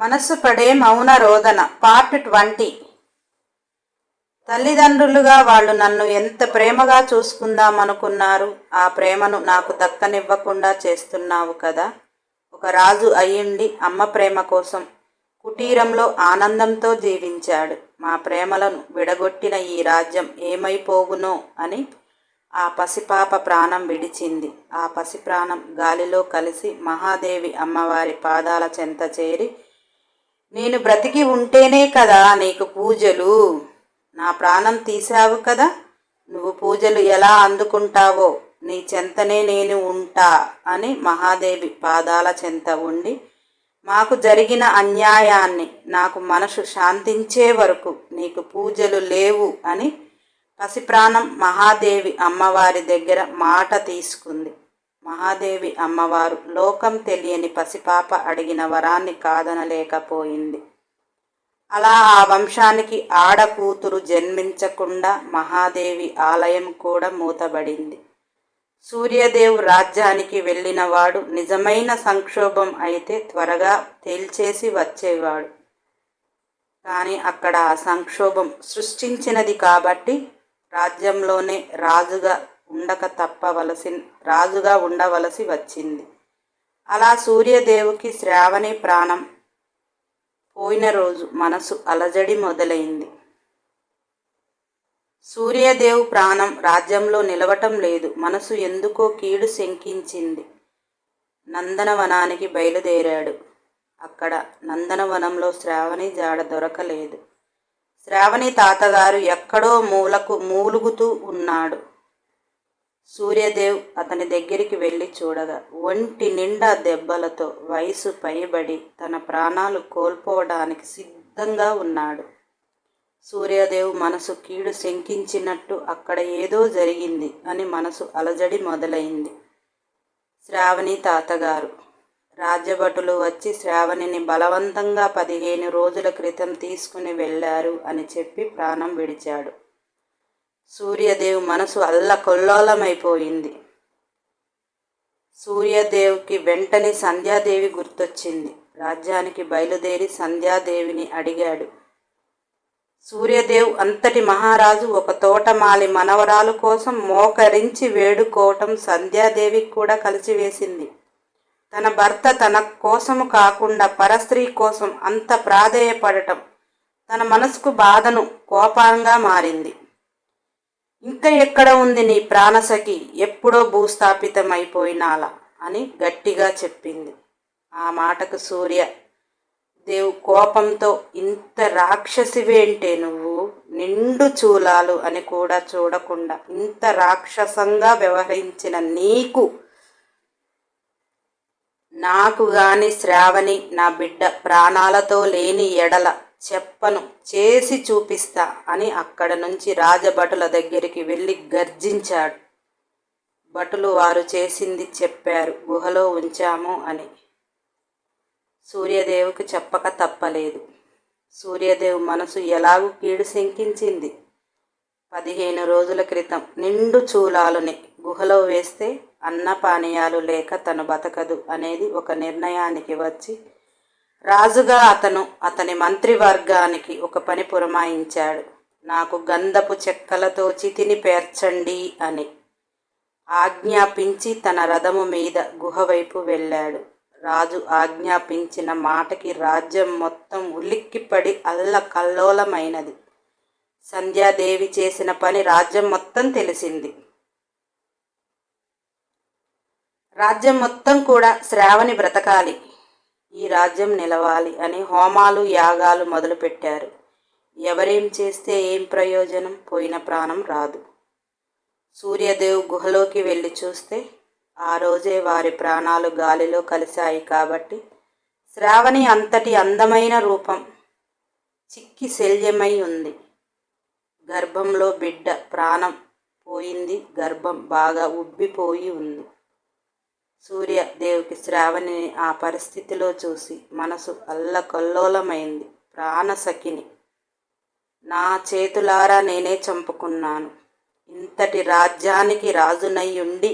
మనస్సు పడే మౌన రోదన పార్ట్ ట్వంటీ తల్లిదండ్రులుగా వాళ్ళు నన్ను ఎంత ప్రేమగా చూసుకుందామనుకున్నారు ఆ ప్రేమను నాకు దక్కనివ్వకుండా చేస్తున్నావు కదా. ఒక రాజు అయ్యుండి అమ్మ ప్రేమ కోసం కుటీరంలో ఆనందంతో జీవించాడు. మా ప్రేమలను విడగొట్టిన ఈ రాజ్యం ఏమైపోవునో అని ఆ పసిపాప ప్రాణం విడిచింది. ఆ పసి ప్రాణం గాలిలో కలిసి మహాదేవి అమ్మవారి పాదాల చెంత చేరి నేను బ్రతికి ఉంటేనే కదా నీకు పూజలు. నా ప్రాణం తీసావు కదా. నువ్వు పూజలు ఎలా అందుకుంటావో నీ చెంతనే నేను ఉంటా అని మహాదేవి పాదాల చెంత ఉండి మాకు జరిగిన అన్యాయాన్ని నాకు మనసు శాంతించే వరకు నీకు పూజలు లేవు అని పసిప్రాణం మహాదేవి అమ్మవారి దగ్గర మాట తీసుకుంది. మహాదేవి అమ్మవారు లోకం తెలియని పసిపాప అడిగిన వరాన్ని కాదనలేకపోయింది. అలా ఆ వంశానికి ఆడకూతురు జన్మించకుండా మహాదేవి ఆలయం కూడా మూతబడింది. సూర్యదేవ్ రాజ్యానికి వెళ్ళినవాడు నిజమైన సంక్షోభం అయితే త్వరగా తేల్చేసి వచ్చేవాడు. కానీ అక్కడ ఆ సంక్షోభం సృష్టించినది కాబట్టి రాజ్యంలోనే రాజుగా ఉండక తప్పవలసి రాజుగా ఉండవలసి వచ్చింది. అలా సూర్యదేవుకి శ్రావణి ప్రాణం పోయిన రోజు మనసు అలజడి మొదలైంది. సూర్యదేవు ప్రాణం రాజ్యంలో నిలవటం లేదు. మనసు ఎందుకో కీడు శంకించింది. నందనవనానికి బయలుదేరాడు. అక్కడ నందనవనంలో శ్రావణి జాడ దొరకలేదు. శ్రావణి తాతగారు ఎక్కడో మూలకు మూలుగుతూ ఉన్నాడు. సూర్యదేవ్ అతని దగ్గరికి వెళ్ళి చూడగా ఒంటి నిండా దెబ్బలతో వయసు పైబడి తన ప్రాణాలు కోల్పోవడానికి సిద్ధంగా ఉన్నాడు. సూర్యదేవ్ మనసు కీడు శంకించినట్టు అక్కడ ఏదో జరిగింది అని మనసు అలజడి మొదలైంది. శ్రావణి తాతగారు. రాజ్యభటులు వచ్చి శ్రావణిని బలవంతంగా పదిహేను రోజుల క్రితం తీసుకుని వెళ్ళారు అని చెప్పి ప్రాణం విడిచాడు. సూర్యదేవ్ మనసు అల్లకొల్లోలమైపోయింది. సూర్యదేవ్కి వెంటనే సంధ్యాదేవి గుర్తొచ్చింది. రాజ్యానికి బయలుదేరి సంధ్యాదేవిని అడిగాడు. సూర్యదేవ్ అంతటి మహారాజు ఒక తోటమాలి మనవరాలు కోసం మోకరించి వేడుకోవటం సంధ్యాదేవికి కూడా కలిసివేసింది. తన భర్త తన కోసము కాకుండా పరస్త్రీ కోసం అంత ప్రాధేయపడటం తన మనసుకు బాధను కోపంగా మారింది. ఇంకా ఎక్కడ ఉంది నీ ప్రాణసఖి? ఎప్పుడో భూస్థాపితమైపోయినాలా అని గట్టిగా చెప్పింది. ఆ మాటకు సూర్య దేవు కోపంతో ఇంత రాక్షసివేంటే నువ్వు నిండు చూలాలు అని కూడా చూడకుండా ఇంత రాక్షసంగా వ్యవహరించిన నీకు నాకు గాని శ్రావణి నా బిడ్డ ప్రాణాలతో లేని ఎడల చెప్పను చేసి చూపిస్తా అని అక్కడ నుంచి రాజభటుల దగ్గరికి వెళ్ళి గర్జించాడు. భటులు వారు చేసింది చెప్పారు గుహలో ఉంచాము అని. సూర్యదేవుకి చెప్పక తప్పలేదు. సూర్యదేవు మనసు ఎలాగూ కీడు శంకించింది. పదిహేను రోజుల క్రితం నిండు చూలాలుని గుహలో వేస్తే అన్నపానీయాలు లేక తను బతకదు అనేది ఒక నిర్ణయానికి వచ్చి రాజుగా అతను అతని మంత్రివర్గానికి ఒక పని పురమాయించాడు. నాకు గంధపు చెక్కలతో చితిని పేర్చండి అని ఆజ్ఞాపించి తన రథము మీద గుహవైపు వెళ్ళాడు. రాజు ఆజ్ఞాపించిన మాటకి రాజ్యం మొత్తం ఉలిక్కిపడి అల్ల కల్లోలమైనది సంధ్యాదేవి చేసిన పని రాజ్యం మొత్తం తెలిసింది. రాజ్యం మొత్తం కూడా శ్రావణి బ్రతకాలి. రాజ్యం నిలవాలి అని హోమాలు యాగాలు మొదలుపెట్టారు. ఎవరేం చేస్తే ఏం ప్రయోజనం? పోయిన ప్రాణం రాదు. సూర్యదేవ్ గుహలోకి వెళ్ళి చూస్తే ఆ రోజే వారి ప్రాణాలు గాలిలో కలిశాయి కాబట్టి శ్రావణి అంతటి అందమైన రూపం. చిక్కి శల్యమై ఉంది. గర్భంలో బిడ్డ ప్రాణం పోయింది. గర్భం బాగా ఉబ్బిపోయి ఉంది. సూర్యదేవికి శ్రావణిని ఆ పరిస్థితిలో చూసి మనసు అల్లకల్లోలమైంది. ప్రాణసఖిని నా చేతులారా నేనే చంపుకున్నాను. ఇంతటి రాజ్యానికి రాజునయ్యుండి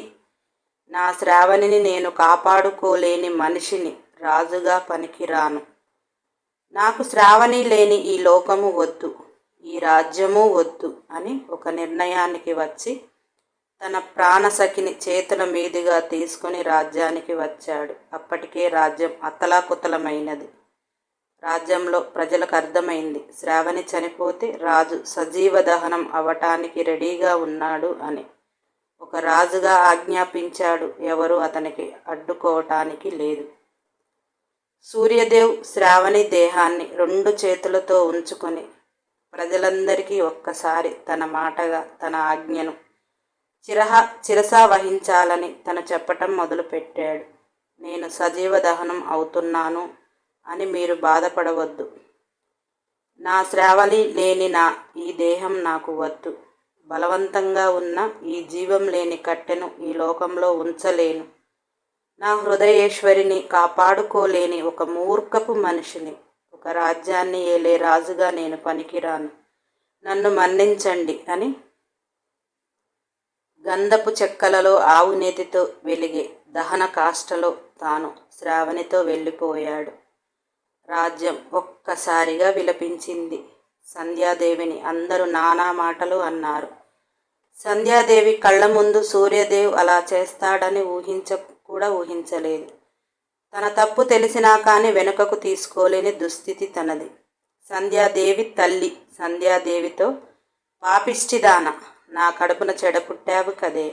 నా శ్రావణిని నేను కాపాడుకోలేని మనిషిని రాజుగా పనికిరాను. నాకు శ్రావణి లేని ఈ లోకము వద్దు ఈ రాజ్యము వద్దు అని ఒక నిర్ణయానికి వచ్చి తన ప్రాణసఖిని చేతుల మీదుగా తీసుకుని రాజ్యానికి వచ్చాడు. అప్పటికే రాజ్యం అతలాకుతలమైనది. రాజ్యంలో ప్రజలకు అర్థమైంది. శ్రావణి చనిపోతే రాజు సజీవ దహనం అవటానికి రెడీగా ఉన్నాడు అని. ఒక రాజుగా ఆజ్ఞాపించాడు. ఎవరు అతనికి అడ్డుకోవటానికి లేదు. సూర్యదేవ్ శ్రావణి దేహాన్ని రెండు చేతులతో ఉంచుకొని ప్రజలందరికీ ఒక్కసారి తన మాటగా తన ఆజ్ఞను చిరహ చిరసా వహించాలని తను చెప్పటం మొదలుపెట్టాడు. నేను సజీవ దహనం అవుతున్నాను అని మీరు బాధపడవద్దు. నా శ్రావణి లేని నా ఈ దేహం నాకు వద్దు. బలవంతంగా ఉన్న ఈ జీవం లేని కట్టెను ఈ లోకంలో ఉంచలేను. నా హృదయేశ్వరిని కాపాడుకోలేని ఒక మూర్ఖపు మనిషిని ఒక రాజ్యాన్ని ఏలే రాజుగా నేను పనికిరాను. నన్ను మన్నించండి అని గంధపు చెక్కలలో ఆవు నేతితో వెలిగే దహన కాష్టలో తాను శ్రావణితో వెళ్ళిపోయాడు. రాజ్యం ఒక్కసారిగా విలపించింది. సంధ్యాదేవిని అందరూ నానా మాటలు అన్నారు. సంధ్యాదేవి కళ్ళ ముందు సూర్యదేవ్ అలా చేస్తాడని ఊహించ కూడా ఊహించలేదు. తన తప్పు తెలిసినా కానీ వెనుకకు తీసుకోలేని దుస్థితి తనది. సంధ్యాదేవి తల్లి సంధ్యాదేవితో పాపిష్టిదాన నా కడుపున చెడ పుట్టావు కదే.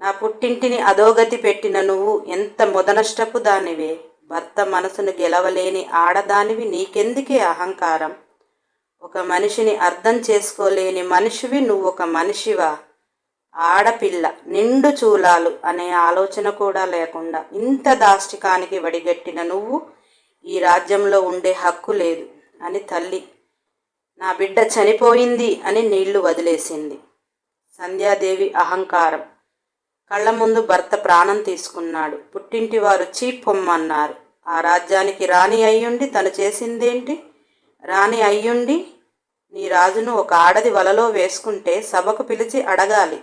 నా పుట్టింటిని అధోగతి పెట్టిన నువ్వు ఎంత మొదనష్టపు దానివే. భర్త మనసును గెలవలేని ఆడదానివి నీకెందుకే అహంకారం? ఒక మనిషిని అర్థం చేసుకోలేని మనిషివి నువ్వు ఒక మనిషివా? ఆడపిల్ల నిండు చూలాలు అనే ఆలోచన కూడా లేకుండా ఇంత దాష్టికానికి వడిగట్టిన నువ్వు ఈ రాజ్యంలో ఉండే హక్కు లేదు అని తల్లి నా బిడ్డ చనిపోయింది అని నీళ్ళు వదిలేసింది. సంధ్యాదేవి అహంకారం. కళ్ళ ముందు భర్త ప్రాణం తీసుకున్నాడు. పుట్టింటి వారు చీప్పొమ్మన్నారు ఆ రాజ్యానికి రాణి అయ్యుండి తను చేసిందేంటి? రాణి అయ్యుండి నీ రాజును ఒక ఆడది వలలో వేసుకుంటే సభకు పిలిచి అడగాలి.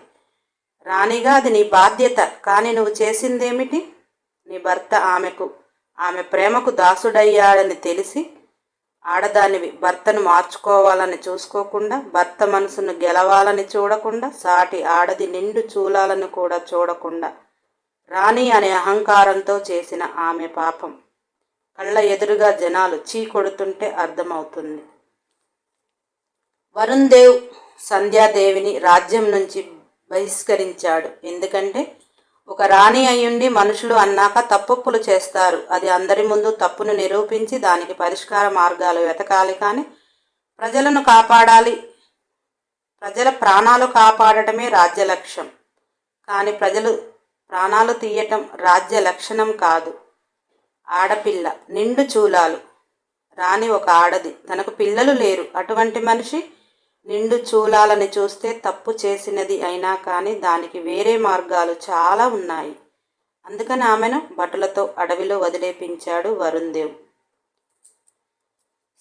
రాణిగా అది నీ బాధ్యత కానీ నువ్వు చేసిందేమిటి? నీ భర్త ఆమెకు ఆమె ప్రేమకు దాసుడయ్యాడని తెలిసి ఆడదానివి. భర్తను మార్చుకోవాలని చూసుకోకుండా భర్త మనసును గెలవాలని చూడకుండా సాటి ఆడది నిండు చూలాలను కూడా చూడకుండా. రాణి అనే అహంకారంతో చేసిన ఆమె పాపం. కళ్ళ ఎదురుగా జనాలు చీ కొడుతుంటే అర్థమవుతుంది. వరుణ్ దేవ్ సంధ్యాదేవిని రాజ్యం నుంచి బహిష్కరించాడు. ఎందుకంటే ఒక రాణి అయ్యుండి మనుషులు అన్నాక తప్పులు చేస్తారు. అది అందరి ముందు తప్పును నిరూపించి దానికి పరిష్కార మార్గాలు వెతకాలి కానీ ప్రజలను కాపాడాలి. ప్రజల ప్రాణాలు కాపాడటమే రాజ్య లక్ష్యం. కానీ ప్రజలు ప్రాణాలు తీయటం రాజ్య లక్షణం కాదు. ఆడపిల్ల నిండు చూలాలు. రాణి ఒక ఆడది. తనకు పిల్లలు లేరు. అటువంటి మనిషి నిండు చూలాలని చూస్తే తప్పు చేసినది అయినా కానీ దానికి వేరే మార్గాలు చాలా ఉన్నాయి. అందుకని ఆమెను బటులతో అడవిలో వదిలేపించాడు వరుణ్ దేవ్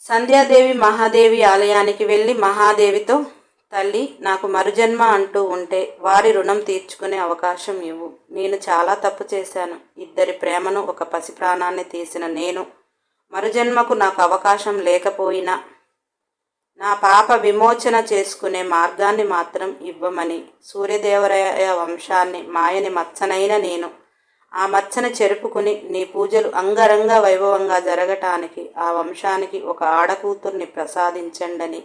సంధ్యాదేవి మహాదేవి ఆలయానికి వెళ్ళి మహాదేవితో తల్లి నాకు మరుజన్మ అంటూ ఉంటే వారి రుణం తీర్చుకునే అవకాశం ఇవ్వు. నేను చాలా తప్పు చేశాను. ఇద్దరి ప్రేమను ఒక పసి ప్రాణాన్ని తీసిన నేను. మరుజన్మకు నాకు అవకాశం లేకపోయినా నా పాప విమోచన చేసుకునే మార్గాన్ని మాత్రం ఇవ్వమని సూర్యదేవరాయ వంశాన్ని మాయని మచ్చనైన నేను. ఆ మచ్చను చెరుపుకుని నీ పూజలు అంగరంగ వైభవంగా జరగటానికి ఆ వంశానికి ఒక ఆడకూతుర్ని ప్రసాదించండని.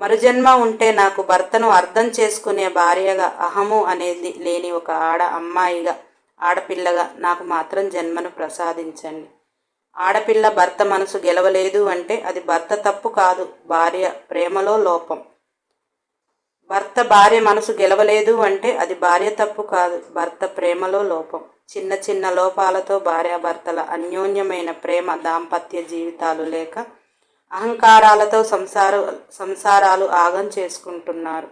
మరుజన్మ ఉంటే నాకు భర్తను అర్థం చేసుకునే భార్యగా అహము అనేది లేని ఒక ఆడ అమ్మాయిగా ఆడపిల్లగా నాకు మాత్రం జన్మను ప్రసాదించండి. ఆడపిల్ల భర్త మనసు గెలవలేదు అంటే అది భర్త తప్పు కాదు భార్య ప్రేమలో లోపం. భర్త భార్య మనసు గెలవలేదు అంటే అది భార్య తప్పు కాదు భర్త ప్రేమలో లోపం. చిన్న చిన్న లోపాలతో భార్యాభర్తల అన్యోన్యమైన ప్రేమ దాంపత్య జీవితాలు లేక అహంకారాలతో సంసార సంసారాలు ఆగం చేసుకుంటున్నారు.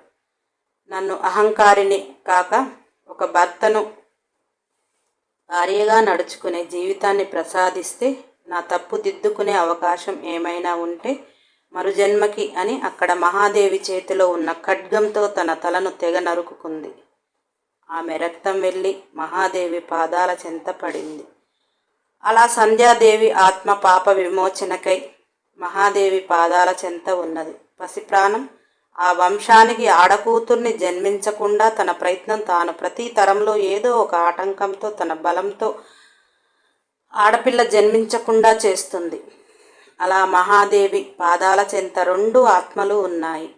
నన్ను అహంకారిని కాక ఒక భర్తను భార్యగా నడుచుకునే జీవితాన్ని ప్రసాదిస్తే నా తప్పు దిద్దుకునే అవకాశం ఏమైనా ఉంటే మరుజన్మకి అని అక్కడ మహాదేవి చేతిలో ఉన్న ఖడ్గంతో తన తలను తెగ నరుకుకుంది. ఆమె రక్తం వెళ్ళి మహాదేవి పాదాల చెంత పడింది. అలా సంధ్యాదేవి ఆత్మ పాప విమోచనకై మహాదేవి పాదాల చెంత ఉన్నది. పసిప్రాణం ఆ వంశానికి ఆడకూతుర్ని జన్మించకుండా తన ప్రయత్నం తాను ప్రతి తరంలో ఏదో ఒక ఆటంకంతో తన బలంతో ఆడపిల్ల జన్మించకుండా చేస్తుంది. అలా మహాదేవి పాదాల చెంత రెండు ఆత్మలు ఉన్నాయి.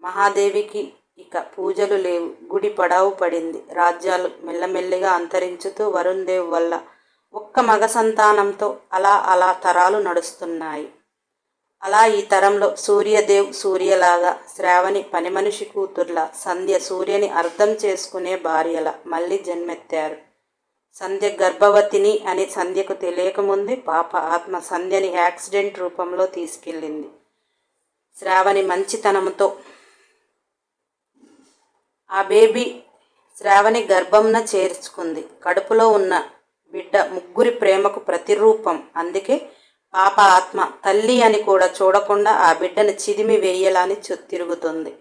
మహాదేవికి ఇక పూజలు లేవు. గుడి పడావు పడింది. రాజ్యాలు మెల్లమెల్లిగా అంతరించుతూ వరుణ్ దేవ్ వల్ల ఒక్క మగ సంతానంతో అలా అలా తరాలు నడుస్తున్నాయి. అలా ఈ తరంలో సూర్యదేవ్ సూర్యలాగా శ్రావణి పని మనిషి కూతుర్ల సంధ్య సూర్యని అర్థం చేసుకునే భార్యల మళ్ళీ జన్మెత్తారు. సంధ్య గర్భవతిని అని సంధ్యకు తెలియకముందే పాప ఆత్మ సంధ్యని యాక్సిడెంట్ రూపంలో తీసుకెళ్ళింది. శ్రావణి మంచితనంతో ఆ బేబీ శ్రావణి గర్భంన చేర్చుకుంది. కడుపులో ఉన్న బిడ్డ ముగ్గురి ప్రేమకు ప్రతిరూపం. అందుకే పాప ఆత్మ తల్లి అని కూడా చూడకుండా ఆ బిడ్డను చిదిమి వేయాలని తిరుగుతుంది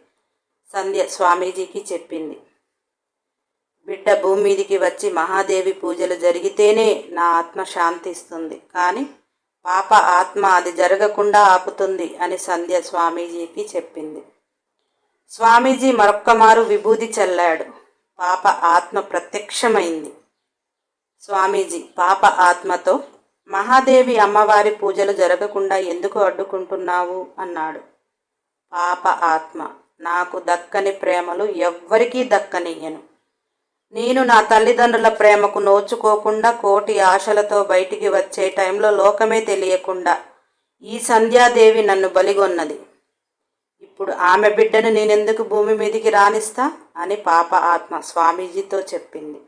సంధ్య స్వామీజీకి చెప్పింది. బిడ్డ భూమి మీదికి వచ్చి మహాదేవి పూజలు జరిగితేనే నా ఆత్మ శాంతిస్తుంది. కానీ పాప ఆత్మ అది జరగకుండా ఆపుతుంది అని సంధ్య స్వామీజీకి చెప్పింది. స్వామీజీ మరొక్కమారు విభూది చల్లాడు. పాప ఆత్మ ప్రత్యక్షమైంది. స్వామీజీ పాప ఆత్మతో మహాదేవి అమ్మవారి పూజలు జరగకుండా ఎందుకు అడ్డుకుంటున్నావు? అన్నాడు. పాప ఆత్మ నాకు దక్కని ప్రేమలు ఎవ్వరికీ దక్కనియ్యను నేను నా తల్లిదండ్రుల ప్రేమకు నోచుకోకుండా కోటి ఆశలతో బయటికి వచ్చే టైంలో లోకమే తెలియకుండా ఈ సంధ్యాదేవి నన్ను బలిగొన్నది. ఇప్పుడు ఆమె బిడ్డను నేనెందుకు భూమి మీదికి రానిస్తా అని పాప ఆత్మ స్వామీజీతో చెప్పింది.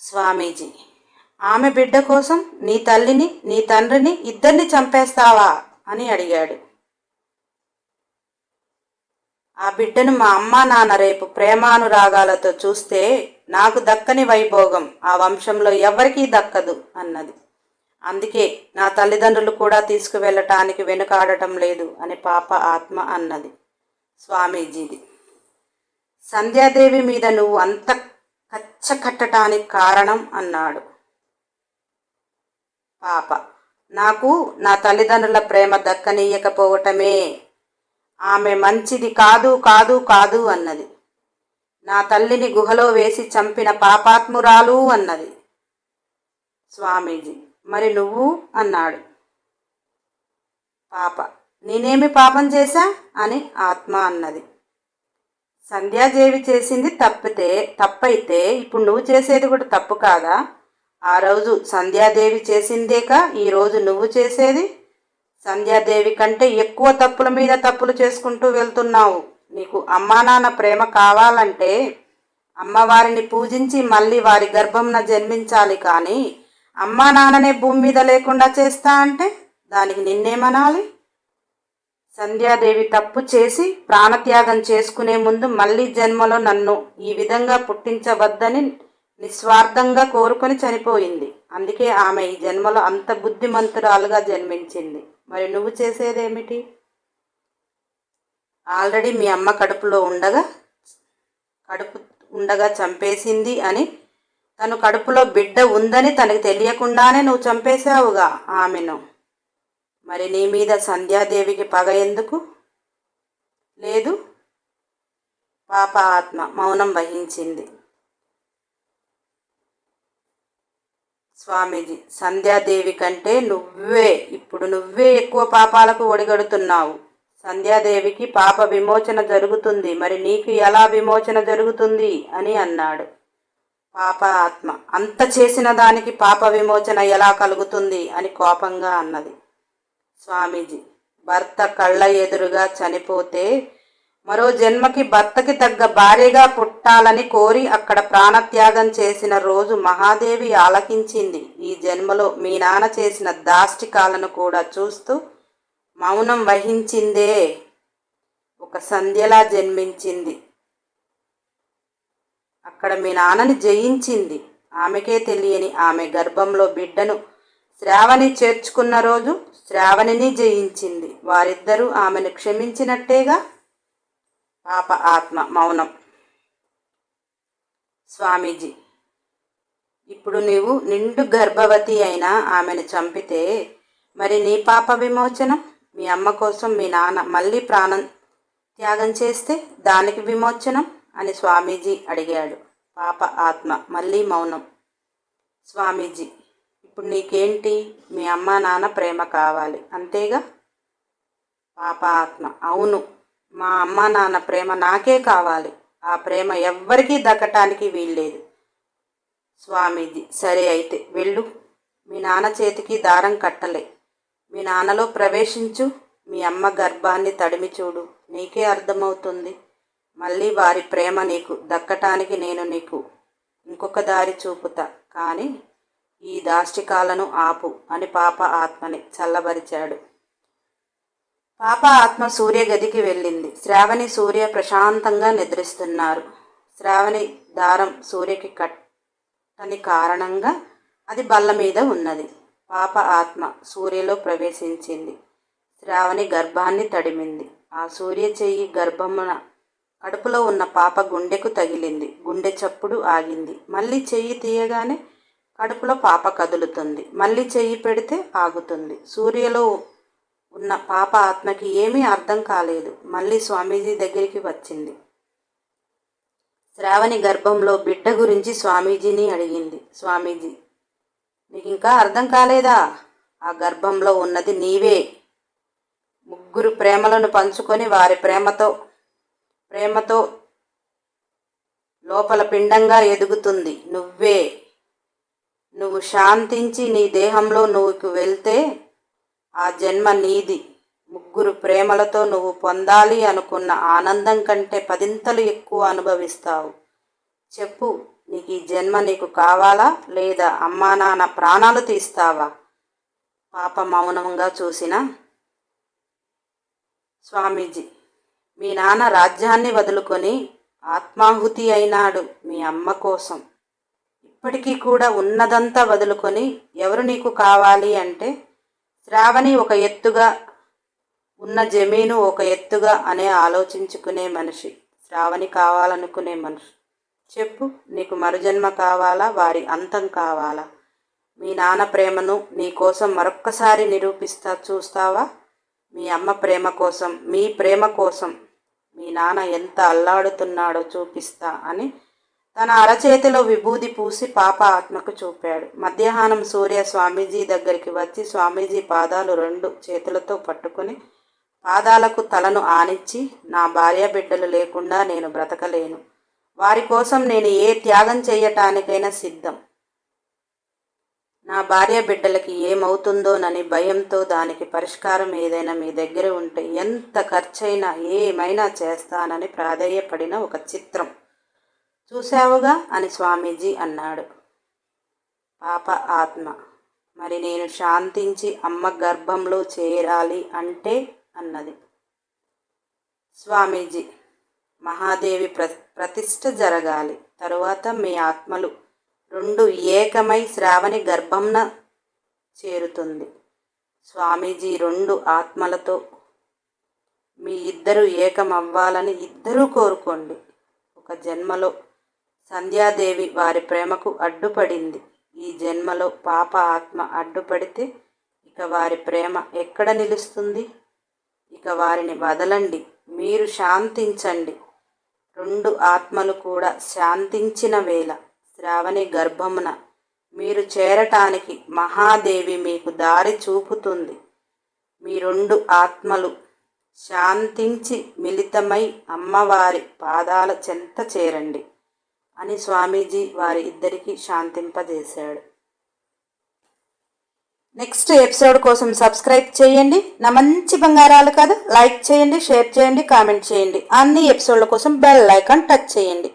స్వామీజీ ఆమె బిడ్డ కోసం నీ తల్లిని నీ తండ్రిని ఇద్దరిని చంపేస్తావా అని అడిగాడు. ఆ బిడ్డను మా అమ్మా నాన్న రేపు ప్రేమానురాగాలతో చూస్తే నాకు దక్కని వైభోగం ఆ వంశంలో ఎవరికీ దక్కదు అన్నది. అందుకే నా తల్లిదండ్రులు కూడా తీసుకువెళ్ళటానికి వెనుకాడటం లేదు అని పాప ఆత్మ అన్నది స్వామీజీది. సంధ్యాదేవి మీద నువ్వు అంత కచ్చ కట్టడానికి కారణం అన్నాడు పాప. నాకు నా తల్లిదండ్రుల ప్రేమ దక్కనీయకపోవటమే ఆమె మంచిది కాదు కాదు కాదు అన్నది. నా తల్లిని గుహలో వేసి చంపిన పాపాత్మురాలు అన్నది స్వామీజీ. మరి నువ్వు? అన్నాడు. పాప. నేనేమి పాపం చేశా? అని ఆత్మ అన్నది. సంధ్యాదేవి చేసింది తప్పితే తప్పైతే ఇప్పుడు నువ్వు చేసేది కూడా తప్పు కాదా? ఆ రోజు సంధ్యాదేవి చేసిందేక ఈరోజు నువ్వు చేసేది? సంధ్యాదేవి కంటే ఎక్కువ తప్పుల మీద తప్పులు చేసుకుంటూ వెళ్తున్నావు. నీకు అమ్మా నాన్న ప్రేమ కావాలంటే అమ్మవారిని పూజించి మళ్ళీ వారి గర్భంన జన్మించాలి కానీ అమ్మా నాన్ననే భూమి మీద లేకుండా చేస్తా అంటే దానికి నిన్నేమనాలి? సంధ్యాదేవి తప్పు చేసి ప్రాణత్యాగం చేసుకునే ముందు మళ్ళీ జన్మలో నన్ను ఈ విధంగా పుట్టించవద్దని నిస్వార్థంగా కోరుకొని చనిపోయింది. అందుకే ఆమె ఈ జన్మలో అంత బుద్ధిమంతురాలుగా జన్మించింది. మరి నువ్వు చేసేదేమిటి? ఆల్రెడీ మీ అమ్మ కడుపులో ఉండగా కడుపు ఉండగా చంపేసింది అని తను కడుపులో బిడ్డ ఉందని తనకు తెలియకుండానే నువ్వు చంపేశావుగా ఆమెను. మరి నీ మీద సంధ్యాదేవికి పగ ఎందుకు? లేదు పాప ఆత్మ మౌనం వహించింది. స్వామీజీ సంధ్యాదేవి కంటే నువ్వే ఇప్పుడు నువ్వే ఎక్కువ పాపాలకు ఒడిగడుతున్నావు. సంధ్యాదేవికి పాప విమోచన జరుగుతుంది మరి నీకు ఎలా విమోచన జరుగుతుంది? అని అన్నాడు. పాప ఆత్మ అంత చేసిన దానికి పాప విమోచన ఎలా కలుగుతుంది? అని కోపంగా అన్నది. స్వామీజీ భర్త కళ్ళ ఎదురుగా చనిపోతే మరో జన్మకి భర్తకి తగ్గ భార్యగా పుట్టాలని కోరి అక్కడ ప్రాణత్యాగం చేసిన రోజు మహాదేవి ఆలకించింది. ఈ జన్మలో మీ నాన్న చేసిన దాష్టికాలను కూడా చూస్తూ మౌనం వహించిందే. ఒక సంధ్యలా జన్మించింది. అక్కడ మీ నాన్నని జయించింది. ఆమెకే తెలియని ఆమె గర్భంలో బిడ్డను శ్రావణి చేర్చుకున్న రోజు శ్రావణిని జయించింది. వారిద్దరూ ఆమెను క్షమించినట్టేగా పాప ఆత్మ మౌనం. స్వామీజీ ఇప్పుడు నీవు నిండు గర్భవతి అయినా ఆమెను చంపితే మరి నీ పాప విమోచనం? మీ అమ్మ కోసం మీ నాన్న మళ్ళీ ప్రాణం త్యాగం చేస్తే దానికి విమోచనం? అని స్వామీజీ అడిగాడు. పాప ఆత్మ మళ్ళీ మౌనం. స్వామీజీ ఇప్పుడు నీకేంటి? మీ అమ్మ నాన్న ప్రేమ కావాలి. అంతేగా? పాప ఆత్మ అవును. మా అమ్మ నాన్న ప్రేమ నాకే కావాలి. ఆ ప్రేమ ఎవ్వరికీ దక్కటానికి వీల్లేదు. స్వామీజీ సరే అయితే వెళ్ళు. మీ నాన్న చేతికి దారం కట్టలే. మీ నాన్నలో ప్రవేశించు. మీ అమ్మ గర్భాన్ని తడిమి చూడు. నీకే అర్థమవుతుంది. మళ్ళీ వారి ప్రేమ నీకు దక్కటానికి నేను నీకు. ఇంకొక దారి చూపుతా. కానీ ఈ దాష్టికాలను ఆపు అని పాప ఆత్మని చల్లబరిచాడు. పాప ఆత్మ సూర్య గదికి వెళ్ళింది. శ్రావణి సూర్య ప్రశాంతంగా నిద్రిస్తున్నారు. శ్రావణి దారం సూర్యకి కట్టని కారణంగా అది బల్ల మీద ఉన్నది. పాప ఆత్మ సూర్యలో ప్రవేశించింది. శ్రావణి గర్భాన్ని తడిమింది. ఆ సూర్య చెయ్యి గర్భమున కడుపులో ఉన్న పాప గుండెకు తగిలింది. గుండె చప్పుడు ఆగింది. మళ్ళీ చెయ్యి తీయగానే కడుపులో పాప కదులుతుంది. మళ్ళీ చెయ్యి పెడితే ఆగుతుంది. సూర్యలో ఉన్న పాప ఆత్మకి ఏమీ అర్థం కాలేదు. మళ్ళీ స్వామీజీ దగ్గరికి వచ్చింది. శ్రావణి గర్భంలో బిడ్డ గురించి స్వామీజీని అడిగింది. స్వామీజీ నీకు ఇంకా అర్థం కాలేదా? ఆ గర్భంలో ఉన్నది నీవే. ముగ్గురు ప్రేమలను పంచుకొని వారి ప్రేమతో ప్రేమతో లోపల పిండంగా ఎదుగుతుంది. నువ్వే. నువ్వు శాంతించి నీ దేహంలో నువ్వుకు వెళ్తే ఆ జన్మ నీది ముగ్గురు ప్రేమలతో నువ్వు పొందాలి అనుకున్న ఆనందం కంటే పదింతలు ఎక్కువ అనుభవిస్తావు. చెప్పు నీకు ఈ జన్మ నీకు కావాలా లేదా అమ్మా నాన్న ప్రాణాలు తీస్తావా? పాప మౌనంగా చూసిన స్వామీజీ మీ నాన్న రాజ్యాన్ని వదులుకొని ఆత్మాహుతి అయినాడు మీ అమ్మ కోసం. ఇప్పటికీ కూడా ఉన్నదంతా వదులుకొని ఎవరు నీకు కావాలి అంటే శ్రావణి ఒక ఎత్తుగా ఉన్న జమీను ఒక ఎత్తుగా అనే ఆలోచించుకునే మనిషి శ్రావణి కావాలనుకునే మనిషి. చెప్పు నీకు మరుజన్మ కావాలా? వారి అంతం కావాలా? మీ నాన్న ప్రేమను నీ కోసం మరొక్కసారి నిరూపిస్తా చూస్తావా? మీ అమ్మ ప్రేమ కోసం మీ ప్రేమ కోసం మీ నాన్న ఎంత అల్లాడుతున్నాడో చూపిస్తా అని తన అరచేతిలో విభూది పూసి పాప ఆత్మకు చూపాడు. మధ్యాహ్నం సూర్య స్వామీజీ దగ్గరికి వచ్చి స్వామీజీ పాదాలు రెండు చేతులతో పట్టుకొని పాదాలకు తలను ఆనిచ్చి నా భార్య బిడ్డలు లేకుండా నేను బ్రతకలేను. వారి కోసం నేను ఏ త్యాగం చేయటానికైనా సిద్ధం. నా భార్య బిడ్డలకి ఏమవుతుందోనని భయంతో దానికి పరిష్కారం ఏదైనా మీ దగ్గర ఉంటే ఎంత ఖర్చైనా ఏమైనా చేస్తానని ప్రాధేయపడిన ఒక చిత్రం. చూశావుగా అని స్వామీజీ అన్నాడు. పాప ఆత్మ మరి నేను శాంతించి అమ్మ గర్భంలో చేరాలి అంటే? అన్నది. స్వామీజీ మహాదేవి ప్ర ప్రతిష్ట జరగాలి. తరువాత మీ ఆత్మలు రెండు ఏకమై శ్రావణి గర్భంన చేరుతుంది. స్వామీజీ రెండు ఆత్మలతో మీ ఇద్దరు ఏకమవ్వాలని ఇద్దరూ కోరుకోండి. ఒక జన్మలో సంధ్యాదేవి వారి ప్రేమకు అడ్డుపడింది. ఈ జన్మలో పాప ఆత్మ అడ్డుపడితే ఇక వారి ప్రేమ ఎక్కడ నిలుస్తుంది? ఇక వారిని వదలండి. మీరు శాంతించండి. రెండు ఆత్మలు కూడా శాంతించిన వేళ శ్రావణి గర్భమున మీరు చేరటానికి మహాదేవి మీకు దారి చూపుతుంది. మీ రెండు ఆత్మలు శాంతించి మిళితమై అమ్మవారి పాదాల చెంత చేరండి. అని స్వామీజీ వారి ఇద్దరికి శాంతింపజేశాడు. నెక్స్ట్ ఎపిసోడ్ కోసం సబ్స్క్రైబ్ చేయండి. నా మంచి బంగారాలు కదా. లైక్ చేయండి షేర్ చేయండి కామెంట్ చేయండి. అన్ని ఎపిసోడ్ల కోసం బెల్ ఐకాన్ టచ్ చేయండి.